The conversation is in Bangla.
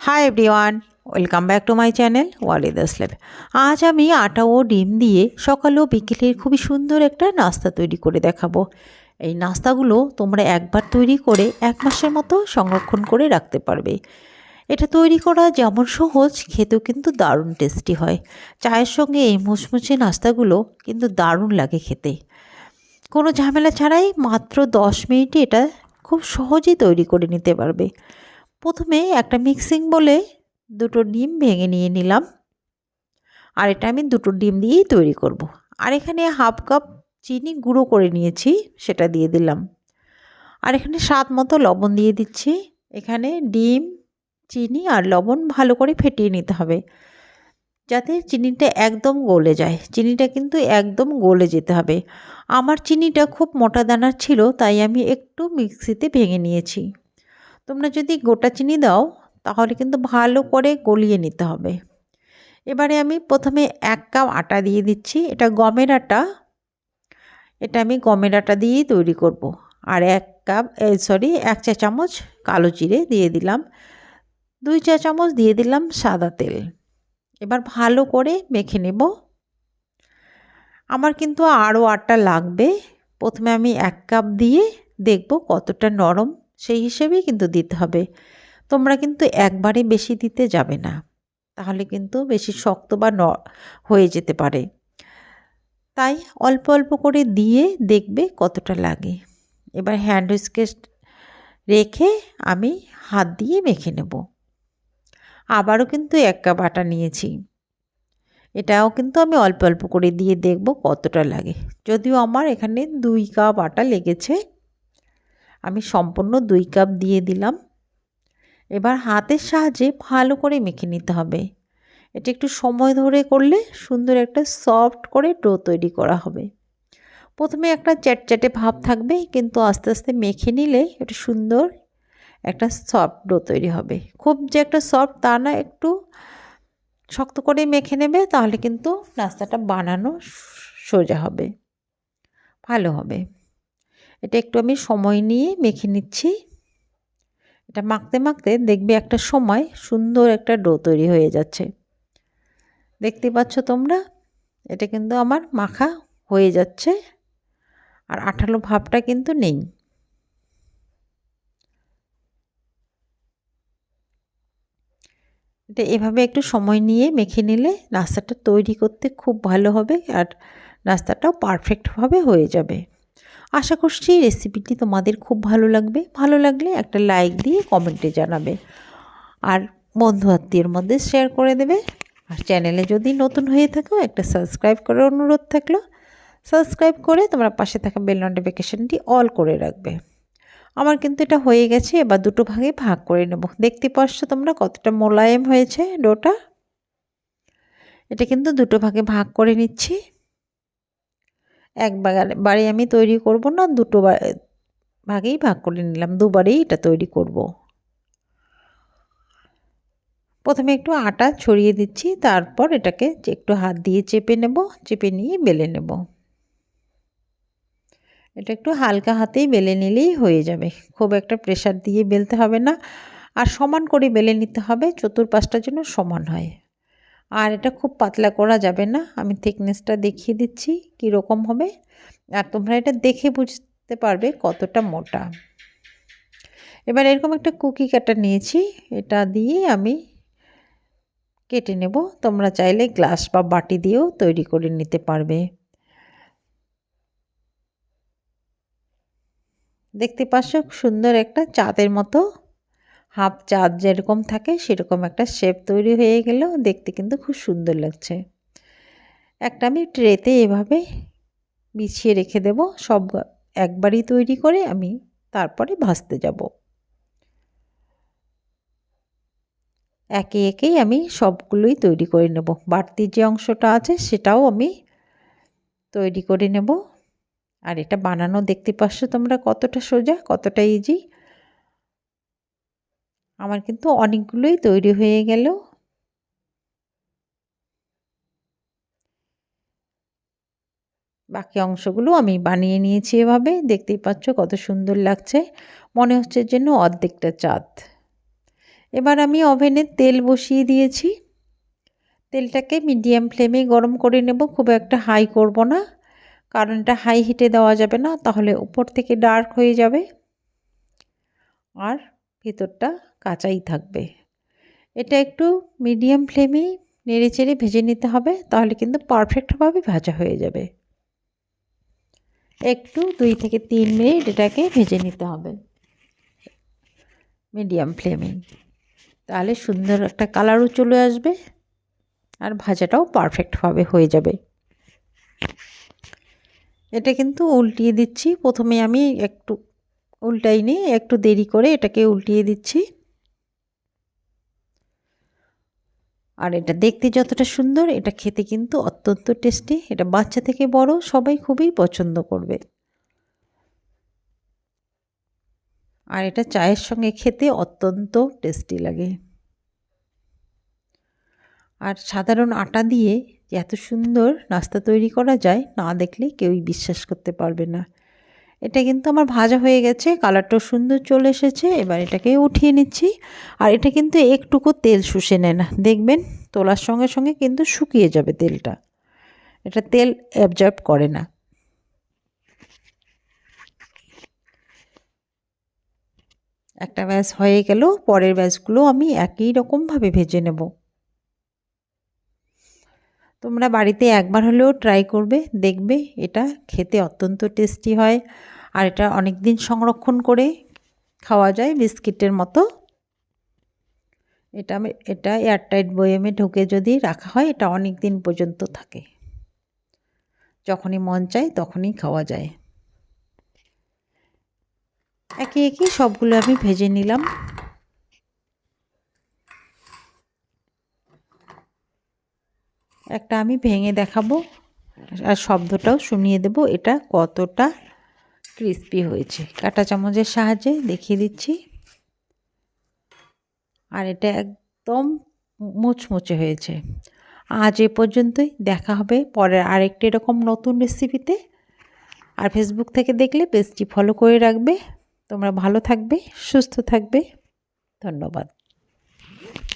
Hi everyone welcome back to my channel Walidas lab আজ আমি আটা ও ডিম দিয়ে সকাল ও বিকেলের খুবই সুন্দর একটা নাস্তা তৈরি করে দেখাবো। এই নাস্তাগুলো তোমরা একবার তৈরি করে এক মাসের মতো সংরক্ষণ করে রাখতে পারবে। এটা তৈরি করা যেমন সহজ, খেতেও কিন্তু দারুণ টেস্টি হয়। চায়ের সঙ্গে এই মুচমুচে নাস্তাগুলো কিন্তু দারুণ লাগে খেতে। কোনো ঝামেলা ছাড়াই মাত্র দশ মিনিটে এটা খুব সহজেই তৈরি করে নিতে পারবে। প্রথমে একটা মিক্সিং বলে দুটো ডিম ভেঙে নিয়ে নিলাম। আর এটা আমি দুটো ডিম দিয়েই তৈরি করব। আর এখানে হাফ কাপ চিনি গুঁড়ো করে নিয়েছি, সেটা দিয়ে দিলাম। আর এখানে স্বাদ মতো লবণ দিয়ে দিচ্ছি। এখানে ডিম, চিনি আর লবণ ভালো করে ফেটিয়ে নিতে হবে। যাতে চিনিটা একদম গলে যায়। চিনিটা কিন্তু একদম গলে যেতে হবে। আমার চিনিটা খুব মোটা দানার ছিল, তাই আমি একটু মিক্সিতে ভেঙে নিয়েছি। তোমরা যদি গোটা চিনি দাও, তাহলে কিন্তু ভালো করে গলিয়ে নিতে হবে। এবারে আমি প্রথমে এক কাপ আটা দিয়ে দিচ্ছি, এটা গমের আটা। এটা আমি গমের আটা দিয়েই তৈরি করব। আর এক কাপ সরি, এক চা চামচ কালো জিরে দিয়ে দিলাম। দুই চা চামচ দিয়ে দিলাম সাদা তেল। এবার ভালো করে মেখে নেব। আমার কিন্তু আরও আটা লাগবে। প্রথমে আমি এক কাপ দিয়ে দেখব কতটা নরম সেই হিসেবেই কিন্তু দিতে হবে। তোমরা কিন্তু একবারে বেশি দিতে যাবে না। তাহলে কিন্তু বেশি শক্ত বা ন হয়ে যেতে পারে। তাই অল্প অল্প করে দিয়ে দেখবে কতটা লাগে। এবার হ্যান্ড স্কেচ রেখে আমি হাত দিয়ে মেখে নেব। আবারও কিন্তু এক কাপ আটা নিয়েছি। এটাও কিন্তু আমি অল্প অল্প করে দিয়ে দেখব কতটা লাগে। যদিও আমার এখানে দুই কাপ আটা লেগেছে। আমি সম্পূর্ণ দুই কাপ দিয়ে দিলাম। এবার হাতের সাহায্যে ভালো করে মেখে নিতে হবে। এটা একটু সময় ধরে করলে সুন্দর একটা সফট করে ডো তৈরি করা হবে। প্রথমে একটা চ্যাটচ্যাটে ভাব থাকবে, কিন্তু আস্তে আস্তে মেখে নিলে এটা সুন্দর একটা সফট ডো তৈরি হবে। খুব যে একটা সফট তা না, একটু শক্ত করে মেখে নেবে, তাহলে কিন্তু নাস্তাটা বানানো সোজা হবে। ভালো হবে। এটা একটু আমি সময় নিয়ে মেখে নিচ্ছি। এটা মাখতে মাখতে দেখবে একটা সময় সুন্দর একটা ডো তৈরি হয়ে যাচ্ছে। দেখতে পাচ্ছ তোমরা? এটা কিন্তু আমার মাখা হয়ে যাচ্ছে আর আঠালো ভাবটা কিন্তু নেই। এটা এভাবে একটু সময় নিয়ে মেখে নিলে নাস্তাটা তৈরি করতে খুব ভালো হবে আর নাস্তাটাও পারফেক্টভাবে হয়ে যাবে। আশা করছি রেসিপিটি তোমাদের খুব ভালো লাগবে। ভালো লাগলে একটা লাইক দিয়ে কমেন্টে জানাবে। আর বন্ধু আত্মীয়ের মধ্যে শেয়ার করে দেবে। আর চ্যানেলে যদি নতুন হয়ে থাকো, একটা সাবস্ক্রাইব করার অনুরোধ থাকল। সাবস্ক্রাইব করে তোমরা পাশে থাকা বেল নোটিফিকেশানটি অল করে রাখবে। আমার কিন্তু এটা হয়ে গেছে, এবার দুটো ভাগে ভাগ করে নেব। দেখতে পাচ্ছ তোমরা কতটা মোলায়েম হয়েছে ডোটা? এটা কিন্তু দুটো ভাগে ভাগ করে নিচ্ছি। একবারে আমি তৈরি করব না, দুটো ভাগেই ভাগ করে নিলাম, দুবারেই এটা তৈরি করব। প্রথমে একটু আটা ছড়িয়ে দিচ্ছি, তারপর এটাকে একটু হাত দিয়ে চেপে নেব, চেপে নিয়ে বেলে নেব। এটা একটু হালকা হাতেই বেলে নিলেই হয়ে যাবে, খুব একটা প্রেশার দিয়ে বেলতে হবে না, আর সমান করে বেলে নিতে হবে চতুর্পাশটার জন্য সমান হয়। আর এটা খুব পাতলা করা যাবে না। আমি থিকনেসটা দেখিয়ে দিচ্ছি কীরকম হবে। আর তোমরা এটা দেখে বুঝতে পারবে কতটা মোটা। এবার এরকম একটা কুকি কাটা নিয়েছি। এটা দিয়ে আমি কেটে নেব। তোমরা চাইলে গ্লাস বা বাটি দিয়েও তৈরি করে নিতে পারবে। দেখতে পাচ্ছ সুন্দর একটা চাঁদের মতো হাফ চাঁদ যেরকম থাকে সেরকম একটা শেপ তৈরি হয়ে গেল। দেখতে কিন্তু খুব সুন্দর লাগছে। একটা আমি ট্রেতে এভাবে বিছিয়ে রেখে দেব। সব একবারই তৈরি করে আমি তারপরে ভাজতে যাব। একে একেই আমি সবগুলোই তৈরি করে নেব। বাড়তি যে অংশটা আছে সেটাও আমি তৈরি করে নেব। আর এটা বানানো, দেখতে পাচ্ছ তোমরা কতটা সোজা, কতটা ইজি আমার কিন্তু অনেকগুলোই তৈরি হয়ে গেল। বাকি অংশগুলো আমি বানিয়ে নিয়েছি এভাবে। দেখতেই পাচ্ছ কত সুন্দর লাগছে। মনে হচ্ছে যেন অর্ধেকটা চাঁদ। এবার আমি ওভেনে তেল বসিয়ে দিয়েছি। তেলটাকে মিডিয়াম ফ্লেমে গরম করে নেব। খুব একটা হাই করব না। কারণ এটা হাই হিটে দেওয়া যাবে না, তাহলে উপর থেকে ডার্ক হয়ে যাবে। আর ভেতরটা কাঁচাই থাকবে। এটা একটু মিডিয়াম ফ্লেমেই নেড়ে চেড়ে ভেজে নিতে হবে, তাহলে কিন্তু পারফেক্টভাবে ভাজা হয়ে যাবে। একটু দুই থেকে তিন মিনিট এটাকে ভেজে নিতে হবে। মিডিয়াম ফ্লেমে তাহলে সুন্দর একটা কালারও চলে আসবে আর ভাজাটাও পারফেক্টভাবে হয়ে যাবে। এটা কিন্তু উল্টিয়ে দিচ্ছি। প্রথমে আমি একটু উল্টাই নিই একটু দেরি করে এটাকে উল্টিয়ে দিচ্ছি। আর এটা দেখতে যতটা সুন্দর, এটা খেতে কিন্তু অত্যন্ত টেস্টি। এটা বাচ্চা থেকে বড়, সবাই খুবই পছন্দ করবে। আর এটা চায়ের সঙ্গে খেতে অত্যন্ত টেস্টি লাগে। আর সাধারণ আটা দিয়ে এত সুন্দর নাস্তা তৈরি করা যায়, না দেখলে কেউই বিশ্বাস করতে পারবে না। এটা কিন্তু আমার ভাজা হয়ে গেছে, কালারটাও সুন্দর চলে এসেছে, এবার এটাকে উঠিয়ে নিচ্ছি। আর এটা কিন্তু একটুকু তেল শুষে নেয় না দেখবেন তোলার সঙ্গে সঙ্গে কিন্তু শুকিয়ে যাবে তেলটা। এটা তেল অ্যাবজর্ব করে না। একটা ব্যাস হয়ে গেল, পরের ব্যাসগুলো আমি একই রকমভাবে ভেজে নেব। তোমরা বাড়িতে একবার হলেও ট্রাই করবে, দেখবে এটা খেতে অত্যন্ত টেস্টি হয়। আর এটা অনেক দিন সংরক্ষণ করে খাওয়া যায় বিস্কিটের মতো। এটা এটা এয়ারটাইট বয়েমে ঢুকে যদি রাখা হয়, এটা অনেক দিন পর্যন্ত থাকে। যখনই মন চায় তখনই খাওয়া যায়। একে একে সবগুলো আমি ভেজে নিলাম। একটা আমি ভেঙে দেখাবো আর শব্দটাও শুনিয়ে দেব, এটা কতটা ক্রিস্পি হয়েছে। কাটা চামচের সাহায্যে দেখিয়ে দিচ্ছি। আর এটা একদম মুচমুচে হয়েছে। আজ এ পর্যন্তই, দেখা হবে পরের আরেকটি এরকম নতুন রেসিপিতে আর ফেসবুক থেকে দেখলে পেজটি ফলো করে রাখবে। তোমরা ভালো থাকবে, সুস্থ থাকবে। ধন্যবাদ।